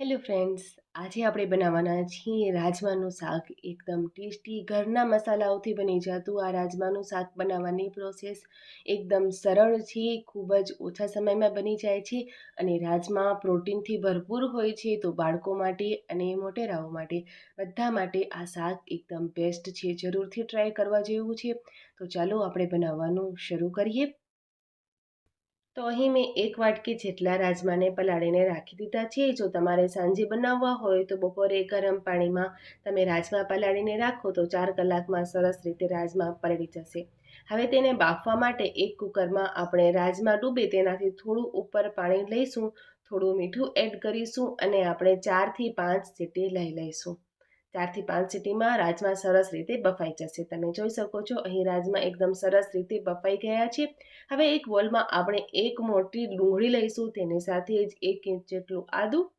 Hello friends, આજે આપણે બનાવવાના છીએ રાજમાનું શાક. એકદમ ટેસ્ટી ઘરના મસાલાઓથી બની જતું આ રાજમાનું શાક બનાવવાની પ્રોસેસ એકદમ સરળ છે, ખૂબ જ ઓછા સમયમાં બની જાય છે અને રાજમા પ્રોટીનથી ભરપૂર હોય છે તો બાળકો માટે અને મોટેરાઓ માટે બધા માટે આ શાક એકદમ બેસ્ટ છે. જરૂરથી ટ્રાય કરવા જેવું છે. તો ચાલો આપણે બનાવવાનું શરૂ કરીએ. તો અહીં મેં એક વાટકી જેટલા રાજમાને પલાળીને રાખી દીધા છે. જો તમારે સાંજે બનાવવા હોય તો બપોરે ગરમ પાણીમાં તમે રાજમા પલાળીને રાખો તો ચાર કલાકમાં સરસ રીતે રાજમા પલળી જશે. હવે તેને બાફવા માટે એક કુકરમાં આપણે રાજમા ડૂબે તેનાથી થોડું ઉપર પાણી લઈશું, થોડું મીઠું એડ કરીશું અને આપણે ચારથી પાંચ સીટી લઈ લઈશું. ચારથી પાંચ સીટીમાં રાજમા સરસ રીતે બફાઈ જશે. તમે જોઈ શકો છો, અહીં રાજમા એકદમ સરસ રીતે બફાઈ ગયા છે. હવે એક બોલમાં આપણે એક મોટી ડુંગળી લઈશું, તેની સાથે જ એક ઇંચ જેટલું આદું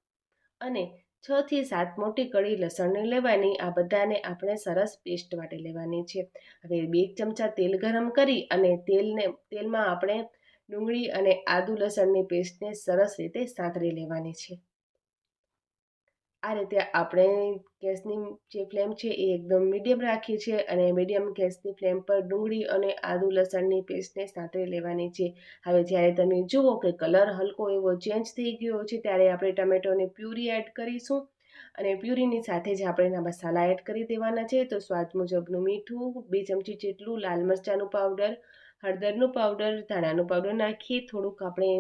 અને છ થી સાત મોટી કળી લસણની લેવાની. આ બધાને આપણે સરસ પેસ્ટ માટે લેવાની છે. હવે બે ચમચા તેલ ગરમ કરી અને તેલને, તેલમાં આપણે ડુંગળી અને આદુ લસણની પેસ્ટને સરસ રીતે સાંતળી લેવાની છે. આ રીતે આપણે ગેસની જે ફ્લેમ છે એ એકદમ મીડિયમ રાખી છે અને મીડિયમ ગેસની ફ્લેમ પર ડુંગળી અને આદુ લસણની પેસ્ટને સાથે લેવાની છે. હવે જ્યારે તમે જુઓ કે કલર હલકો એવો ચેન્જ થઈ ગયો છે, ત્યારે આપણે ટમેટોની પ્યુરી એડ કરીશું. અને પ્યુરીની સાથે જ આપણે એના મસાલા એડ કરી દેવાના છે. તો સ્વાદ મુજબનું મીઠું, બે ચમચી જેટલું લાલ મરચાંનું પાવડર, હળદરનું પાવડર, ધાણાનું પાવડર નાખીએ. થોડુંક આપણે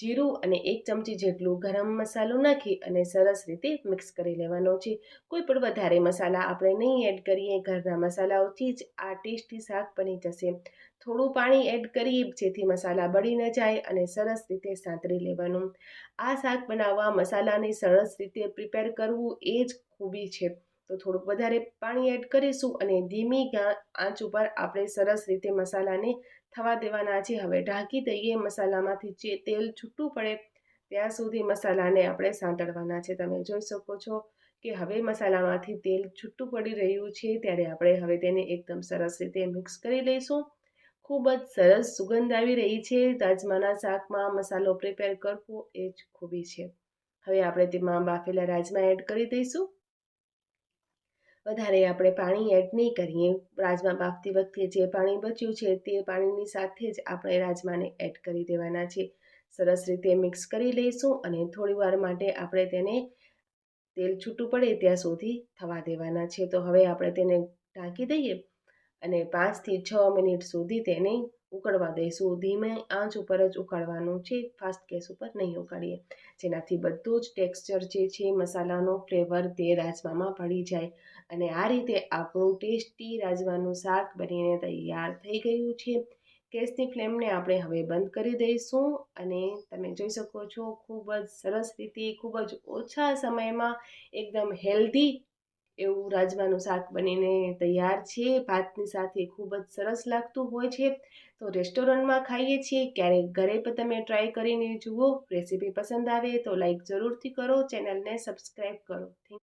જીરું અને એક ચમચી જેટલું ગરમ મસાલો નાખી અને સરસ રીતે મિક્સ કરી લેવાનો છે. કોઈ પણ વધારે મસાલા આપણે નહીં એડ કરીએ, ઘરના મસાલાઓથી જ આ ટેસ્ટી શાક બની જશે. થોડું પાણી એડ કરીએ જેથી મસાલા બળી ન જાય અને સરસ રીતે સાંતરી લેવાનું. આ શાક બનાવવા મસાલાને સરસ રીતે પ્રિપેર કરવું એ જ ખૂબી છે. તો થોડુંક વધારે પાણી એડ કરીશું અને ધીમી આંચ ઉપર આપણે સરસ રીતે મસાલાને થવા દેવાના છે. હવે ઢાંકી દઈએ મસાલામાંથી જે તેલ છૂટું પડે ત્યાં સુધી મસાલાને આપણે સાંતળવાના છે. તમે જોઈ શકો છો કે હવે મસાલામાંથી તેલ છૂટું પડી રહ્યું છે. ત્યારે આપણે હવે તેને એકદમ સરસ રીતે મિક્સ કરી લઈશું. ખૂબ જ સરસ સુગંધ આવી રહી છે. રાજમાના શાકમાં મસાલો પ્રિપેર કરવો એ જ ખૂબી છે. હવે આપણે તેમાં બાફેલા રાજમા એડ કરી દઈશું. વધારે આપણે પાણી એડ નહીં કરીએ. રાજમા બાફતી વખતે જે પાણી બચ્યું છે તે પાણીની સાથે જ આપણે રાજમાને એડ કરી દેવાના છે. સરસ રીતે મિક્સ કરી લઈશું અને થોડીવાર માટે આપણે તેને તેલ છૂટું પડે ત્યાં સુધી થવા દેવાના છે. તો હવે આપણે તેને ઢાંકી દઈએ અને પાંચથી છ મિનિટ સુધી તેને ઉકળવા દઈશું. ધીમે આંચ ઉપર જ ઉકાળવાનું છે. ફાસ્ટ ગેસ ઉપર નહીં ઉકાળીએ. જેનાથી બધું જ ટેક્સચર જે છે, મસાલાનો ફ્લેવર તે રાજમામાં ભળી જાય. અને આ રીતે આપણું ટેસ્ટી રાજમાનું શાક બનીને તૈયાર થઈ ગયું છે. ગેસની ફ્લેમને આપણે હવે બંધ કરી દઈશું અને તમે જોઈ શકો છો, ખૂબ જ સરસ રીતે, ખૂબ જ ઓછા સમયમાં એકદમ હેલ્ધી એવું રાજમાનું શાક બનીને તૈયાર છે. ભાતની સાથે ખૂબ જ સરસ લાગતું હોય છે. તો રેસ્ટોરન્ટમાં ખાઈએ છીએ. ક્યારેક ઘરે પણ તમે ટ્રાય કરીને જુઓ. રેસીપી પસંદ આવે તો લાઈક જરૂરથી કરો. ચેનલને સબસ્ક્રાઈબ કરો. થેન્ક